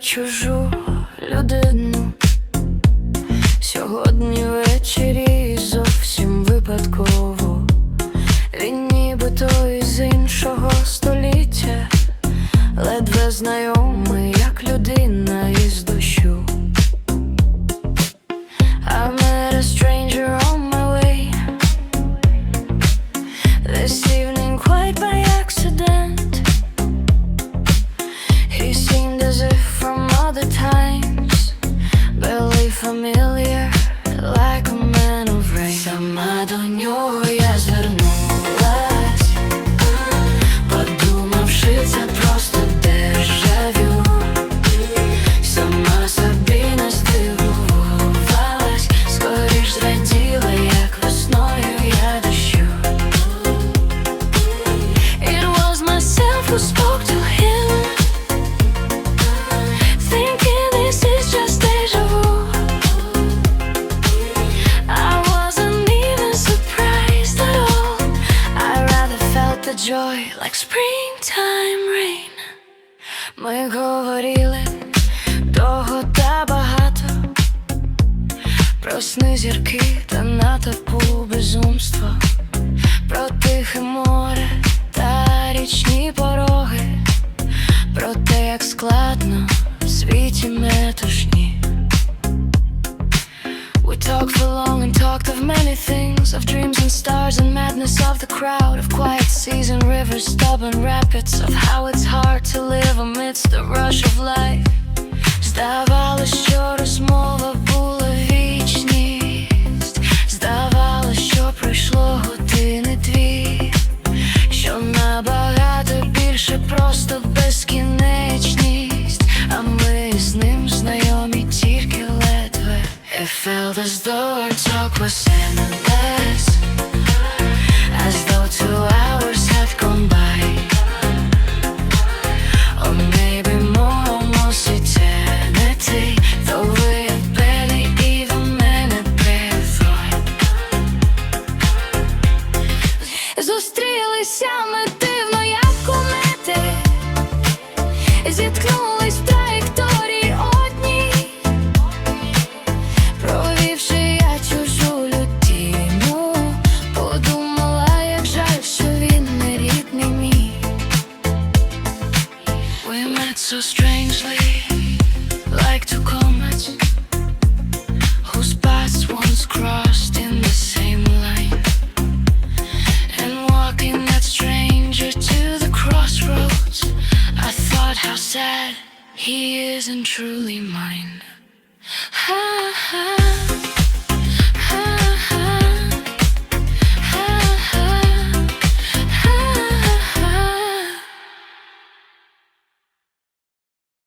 чужу людину. Сьогодні ввечері зовсім випадково. Він нібито із іншого століття, ледве знайомий, як людина familiar, like a man of rain. Сама до нього Like springtime rain. Ми говорили довго та багато про сни зірки та натовпу безумство, про тихе море та річні пороги, про те, як складно в світі метушні. We talked many things Of dreams and stars and madness of the crowd Of quiet seas and rivers, stubborn rapids Of how it's hard to live amidst the rush of life. Just As though our talk was endless As though two hours had gone by Or maybe more, almost eternity Though we had barely even bare thought Зустрілися ми so strangely Like two comets Whose paths once crossed in the same line And walking that stranger to the crossroads I thought how sad he isn't truly mine